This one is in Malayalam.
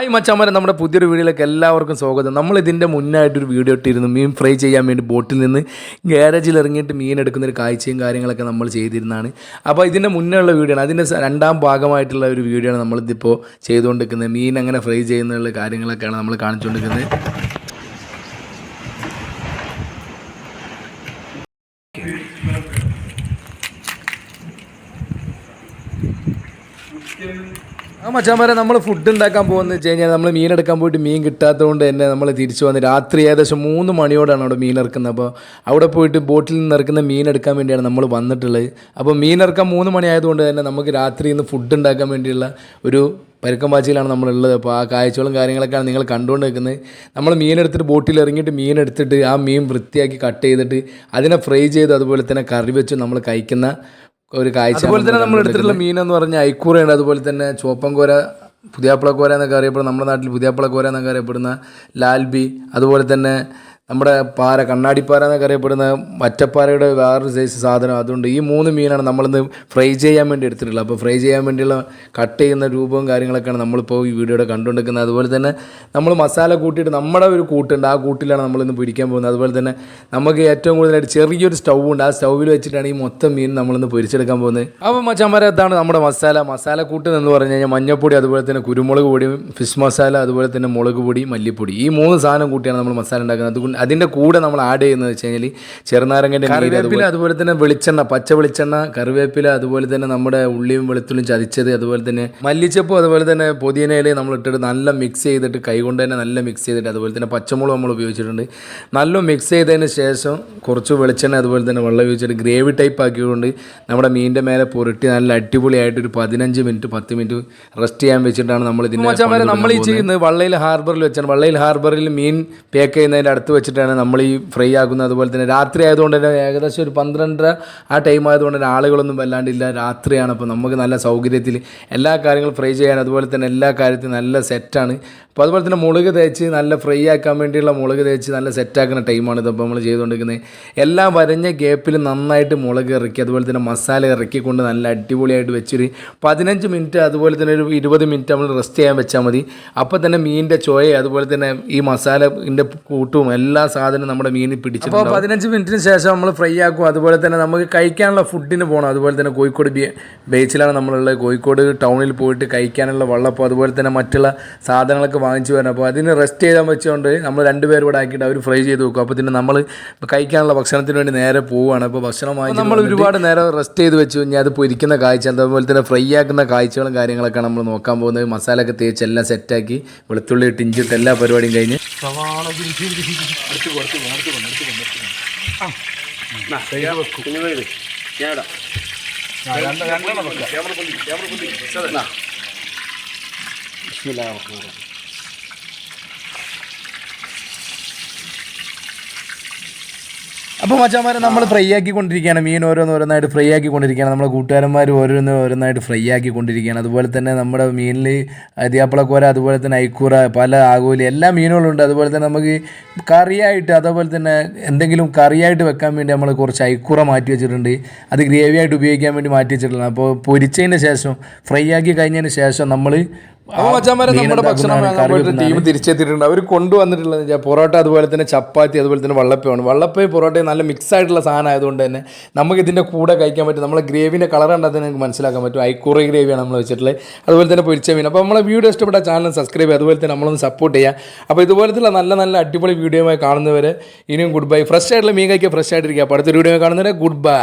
ഹായ് മച്ചാമാരെ നമ്മുടെ പുതിയൊരു വീഡിയോയിലേക്ക് എല്ലാവർക്കും സ്വാഗതം. നമ്മൾ ഇതിന്റെ മുന്നായിട്ടൊരു വീഡിയോ ഇട്ടിരുന്നു. മീൻ ഫ്രൈ ചെയ്യാൻ വേണ്ടി ബോട്ടിൽ നിന്ന് ഗാരേജിൽ ഇറങ്ങിയിട്ട് മീൻ എടുക്കുന്ന ഒരു കാഴ്ചയും കാര്യങ്ങളൊക്കെ നമ്മൾ ചെയ്തിരുന്നതാണ്. അപ്പോൾ ഇതിന്റെ മുന്നേ ഉള്ള വീഡിയോ ആണ്. അതിന്റെ രണ്ടാം ഭാഗമായിട്ടുള്ള ഒരു വീഡിയോ ആണ് നമ്മളിതിപ്പോൾ ചെയ്തുകൊണ്ടിരിക്കുന്നത്. മീൻ അങ്ങനെ ഫ്രൈ ചെയ്യുന്നുള്ള കാര്യങ്ങളൊക്കെയാണ് നമ്മൾ കാണിച്ചുകൊണ്ടിരിക്കുന്നത്. ആ മച്ചാമാരെ നമ്മൾ ഫുഡ് ഉണ്ടാക്കാൻ പോകുന്നത് വെച്ച് കഴിഞ്ഞാൽ നമ്മൾ മീൻ എടുക്കാൻ പോയിട്ട് മീൻ കിട്ടാത്തതുകൊണ്ട് തന്നെ നമ്മൾ തിരിച്ചു വന്ന് രാത്രി ഏകദേശം മൂന്ന് മണിയോടാണ് അവിടെ മീൻ ഇറക്കുന്നത്. അപ്പോൾ അവിടെ പോയിട്ട് ബോട്ടിൽ നിന്ന് ഇറക്കുന്ന മീൻ എടുക്കാൻ വേണ്ടിയാണ് നമ്മൾ വന്നിട്ടുള്ളത്. അപ്പോൾ മീൻ ഇറക്കാൻ മൂന്ന് മണി ആയതുകൊണ്ട് തന്നെ നമുക്ക് രാത്രി ഇന്ന് ഫുഡ് ഉണ്ടാക്കാൻ വേണ്ടിയുള്ള ഒരു പരുക്കം പാച്ചിലാണ് നമ്മളുള്ളത്. അപ്പോൾ ആ കാഴ്ചകളും കാര്യങ്ങളൊക്കെയാണ് നിങ്ങൾ കണ്ടുകൊണ്ട് നിൽക്കുന്നത്. നമ്മൾ മീനെടുത്തിട്ട് ബോട്ടിൽ ഇറങ്ങിയിട്ട് മീനെടുത്തിട്ട് ആ മീൻ വൃത്തിയാക്കി കട്ട് ചെയ്തിട്ട് അതിനെ ഫ്രൈ ചെയ്ത് അതുപോലെ തന്നെ കറി വെച്ച് നമ്മൾ കഴിക്കുന്ന ഒരു കാഴ്ച അതുപോലെ തന്നെ നമ്മൾ എടുത്തിട്ടുള്ള മീൻ എന്ന് പറഞ്ഞാൽ ഐക്കൂറയുണ്ട്. അതുപോലെ തന്നെ ചോപ്പൻകോര പുതിയാപ്പിളക്കോര എന്നൊക്കെ അറിയപ്പെടുന്ന നമ്മുടെ നാട്ടിൽ പുതിയാപ്പിളക്കോര എന്നൊക്കെ അറിയപ്പെടുന്ന ലാൽബി അതുപോലെ തന്നെ നമ്മുടെ പാര കണ്ണാടിപ്പാര എന്നൊക്കെ അറിയപ്പെടുന്ന മറ്റപ്പാരയുടെ വേറൊരു സൈസ് സാധനം അതുകൊണ്ട് ഈ മൂന്ന് മീനാണ് നമ്മളിന്ന് ഫ്രൈ ചെയ്യാൻ വേണ്ടി എടുത്തിട്ടുള്ളത്. അപ്പോൾ ഫ്രൈ ചെയ്യാൻ വേണ്ടിയുള്ള കട്ട് ചെയ്യുന്ന രൂപവും കാര്യങ്ങളൊക്കെയാണ് നമ്മളിപ്പോൾ ഈ വീഡിയോയുടെ കണ്ടുകൊണ്ടിരിക്കുന്നത്. അതുപോലെ തന്നെ നമ്മൾ മസാല കൂട്ടിയിട്ട് നമ്മുടെ ഒരു കൂട്ടുണ്ട്. ആ കൂട്ടിലാണ് നമ്മളിന്ന് പിടിക്കാൻ പോകുന്നത്. അതുപോലെ തന്നെ നമുക്ക് ഏറ്റവും കൂടുതലായിട്ട് ചെറിയൊരു സ്റ്റൗ ഉണ്ട്. ആ സ്റ്റൗവിൽ വെച്ചിട്ടാണ് ഈ മൊത്തം മീൻ നമ്മളിന്ന് പൊരിച്ചെടുക്കാൻ പോകുന്നത്. അപ്പോൾ മച്ചാമാരെ എന്താണ് നമ്മുടെ മസാല. മസാല കൂട്ട് എന്ന് പറഞ്ഞു കഴിഞ്ഞാൽ മഞ്ഞപ്പൊടി അതുപോലെ തന്നെ കുരുമുളക് പൊടിയും ഫിഷ് മസാല അതുപോലെ തന്നെ മുളക് പൊടി മല്ലിപ്പൊടി. ഈ മൂന്ന് സാധനം കൂട്ടിയാണ് നമ്മൾ മസാല ഉണ്ടാക്കുന്നത്. അതുകൊണ്ട് അതിന്റെ കൂടെ നമ്മൾ ആഡ് ചെയ്യുന്നത് വെച്ച് കഴിഞ്ഞാൽ ചെറുനാരങ്ങന്റെ കറിവേപ്പില അതുപോലെ തന്നെ വെളിച്ചെണ്ണ പച്ച വെളിച്ചെണ്ണ കറിവേപ്പില അതുപോലെ തന്നെ നമ്മുടെ ഉള്ളിയും വെളുത്തുള്ളിയും ചതിച്ചത് അതുപോലെ തന്നെ മല്ലിച്ചപ്പും അതുപോലെ തന്നെ പുതിയനയില നമ്മൾ ഇട്ടിട്ട് നല്ല മിക്സ് ചെയ്തിട്ട് കൈകൊണ്ട് തന്നെ നല്ല മിക്സ് ചെയ്തിട്ട് അതുപോലെ തന്നെ പച്ചമുളക് നമ്മൾ ഉപയോഗിച്ചിട്ടുണ്ട്. നല്ല മിക്സ് ചെയ്തതിന് ശേഷം കുറച്ച് വെളിച്ചെണ്ണ അതുപോലെ തന്നെ വെള്ളം ഉപയോഗിച്ചിട്ട് ഗ്രേവി ടൈപ്പ് ആക്കിയതുകൊണ്ട് നമ്മുടെ മീനിന്റെ മേലെ പുരട്ടി നല്ല അടിപൊളിയായിട്ട് ഒരു പതിനഞ്ച് മിനിറ്റ് പത്ത് മിനിറ്റ് റെസ്റ്റ് ചെയ്യാൻ വെച്ചിട്ടാണ് നമ്മൾ ഇതിന്റെ നമ്മൾ ഈ ചെയ്യുന്നത് വള്ളയിൽ ഹാർബറിൽ വെച്ചാണ്. വള്ളയിൽ ഹാർബറിൽ മീൻ പേക്ക് ചെയ്യുന്നതിന്റെ അടുത്ത് വെച്ചിട്ടാണ് നമ്മൾ ഈ ഫ്രൈ ആക്കുന്നത്. അതുപോലെ തന്നെ രാത്രി ആയതുകൊണ്ട് തന്നെ ഏകദേശം ഒരു പന്ത്രണ്ടര ആ ടൈം ആയതുകൊണ്ട് തന്നെ ആളുകളൊന്നും വല്ലാണ്ടില്ല. രാത്രിയാണ്. അപ്പോൾ നമുക്ക് നല്ല സൗകര്യത്തിൽ എല്ലാ കാര്യങ്ങളും ഫ്രൈ ചെയ്യാൻ അതുപോലെ തന്നെ എല്ലാ കാര്യത്തിനും നല്ല സെറ്റാണ് അപ്പോൾ അതുപോലെ തന്നെ മുളക് തേച്ച് നല്ല ഫ്രൈ ആക്കാൻ വേണ്ടിയുള്ള മുളക് തേച്ച് നല്ല സെറ്റാക്കുന്ന ടൈമാണ് ഇതിപ്പോൾ നമ്മൾ ചെയ്തുകൊണ്ടിരിക്കുന്നത് എല്ലാം വരഞ്ഞ ഗ്യാപ്പിൽ നന്നായിട്ട് മുളക് ഇറക്കി അതുപോലെ തന്നെ മസാല ഇറക്കിക്കൊണ്ട് നല്ല അടിപൊളിയായിട്ട് വെച്ചൊരു. പതിനഞ്ച് മിനിറ്റ് അതുപോലെ തന്നെ ഒരു ഇരുപത് മിനിറ്റ് നമ്മൾ റെസ്റ്റ് ചെയ്യാൻ വെച്ചാൽ മതി. അപ്പോൾ തന്നെ മീനിന്റെ ചോയ അതുപോലെ തന്നെ ഈ മസാല മസാലന്റെ കൂട്ടും എല്ലാ സാധനവും നമ്മുടെ മീനിൽ പിടിച്ചു അപ്പോൾ പതിനഞ്ച് മിനിറ്റിന് ശേഷം നമ്മൾ ഫ്രൈ ആക്കും. അതുപോലെ തന്നെ നമുക്ക് കഴിക്കാനുള്ള ഫുഡിന് പോകണം അതുപോലെ തന്നെ കോഴിക്കോട് ബീച്ചിലാണ് നമ്മളുള്ളത്. കോഴിക്കോട് ടൗണിൽ പോയിട്ട് കഴിക്കാനുള്ള വെള്ളപ്പോൾ അതുപോലെ തന്നെ മറ്റുള്ള സാധനങ്ങളൊക്കെ വാങ്ങിച്ചു വരണം അപ്പോൾ അതിന് റെസ്റ്റ് ചെയ്താൽ വെച്ചുകൊണ്ട് നമ്മൾ രണ്ടുപേരും കൂടെ ആക്കിയിട്ട് അവർ ഫ്രൈ ചെയ്ത് വെക്കും അപ്പോൾ പിന്നെ നമ്മൾ കഴിക്കാനുള്ള ഭക്ഷണത്തിന് വേണ്ടി നേരെ പോവുകയാണ് അപ്പോൾ ഭക്ഷണമായി നമ്മൾ ഒരുപാട് നേരം റെസ്റ്റ് ചെയ്ത് വെച്ചു കഴിഞ്ഞാൽ അത് പൊരിക്കുന്ന കാഴ്ച അതുപോലെ തന്നെ ഫ്രൈ ആക്കുന്ന കാഴ്ചകളും കാര്യങ്ങളൊക്കെ നമ്മൾ നോക്കാൻ പോകുന്നത് മസാല ഒക്കെ തേച്ച് എല്ലാം സെറ്റാക്കി വെളുത്തുള്ളി ഇട്ട് ഇഞ്ചിട്ട് എല്ലാ പരിപാടിയും കഴിഞ്ഞ് അപ്പോൾ മച്ചാമാരെ നമ്മൾ ഫ്രൈ ആക്കി കൊണ്ടിരിക്കുകയാണ് മീൻ ഓരോന്ന് ഓരോന്നായിട്ട് ഫ്രൈ ആക്കി കൊണ്ടിരിക്കുകയാണ് നമ്മുടെ കൂട്ടുകാരന്മാർ ഓരോന്ന് ഓരോന്നായിട്ട് ഫ്രൈ ആക്കി കൊണ്ടിരിക്കുകയാണ് അതുപോലെ തന്നെ നമ്മുടെ മീനിൽ അതിയാപ്പിളക്കോര അതുപോലെ തന്നെ ഐക്കൂറ പല ആകൂലി എല്ലാ മീനുകളുണ്ട് അതുപോലെ തന്നെ നമുക്ക് കറിയായിട്ട് അതേപോലെ തന്നെ എന്തെങ്കിലും കറിയായിട്ട് വെക്കാൻ വേണ്ടി നമ്മൾ കുറച്ച് ഐക്കൂറ മാറ്റി വെച്ചിട്ടുണ്ട്. അത് ഗ്രേവി ആയിട്ട് ഉപയോഗിക്കാൻ വേണ്ടി മാറ്റി വെച്ചിട്ടുണ്ട് അപ്പോൾ പൊരിച്ചതിന് ശേഷം ഫ്രൈ ആക്കി കഴിഞ്ഞതിന് ശേഷം നമ്മൾ നമ്മുടെ ഭക്ഷണം പോയിട്ട് ടീം തിരിച്ചെത്തിയിട്ടുണ്ട്. അവർ കൊണ്ടുവന്നിട്ടുള്ളത് വെച്ചാൽ പൊറോട്ട അതുപോലെ തന്നെ ചപ്പാത്തി അതുപോലെ തന്നെ വള്ളപ്പയാണ് വള്ളപ്പയും പൊറോട്ടയും നല്ല മിക്സ് ആയിട്ടുള്ള സാധനം ആയതുകൊണ്ട് തന്നെ നമുക്ക് ഇതിന്റെ കൂടെ കഴിക്കാൻ പറ്റും. നമ്മളെ ഗ്രേവിന്റെ കളർ കണ്ടാൽ തന്നെ നിങ്ങൾക്ക് മനസ്സിലാക്കാൻ പറ്റും. ഐക്കൂറി ഗ്രേവിയാണ് നമ്മൾ വെച്ചിട്ടുള്ളത്. അതുപോലെ തന്നെ പൊരിച്ച മീൻ. അപ്പോൾ നമ്മളെ വീഡിയോ ഇഷ്ടപ്പെട്ട ചാനൽ സബ്സ്ക്രൈബ് ചെയ്യുക. അതുപോലെ തന്നെ നമ്മളൊന്ന് സപ്പോർട്ട് ചെയ്യുക. അപ്പോൾ ഇതുപോലത്തെ നല്ല നല്ല അടിപൊളി വീഡിയോയുമായി കാണുന്നവരെ ഇനിയും ഗുഡ് ബൈ ഫ്രഷ് ആയിട്ടുള്ള മീൻ കഴിക്കുക ഫ്രഷ് ആയിട്ടിരിക്കുക. അപ്പോൾ അടുത്തൊരു വീഡിയോ കാണുന്നവരെ ഗുഡ് ബൈ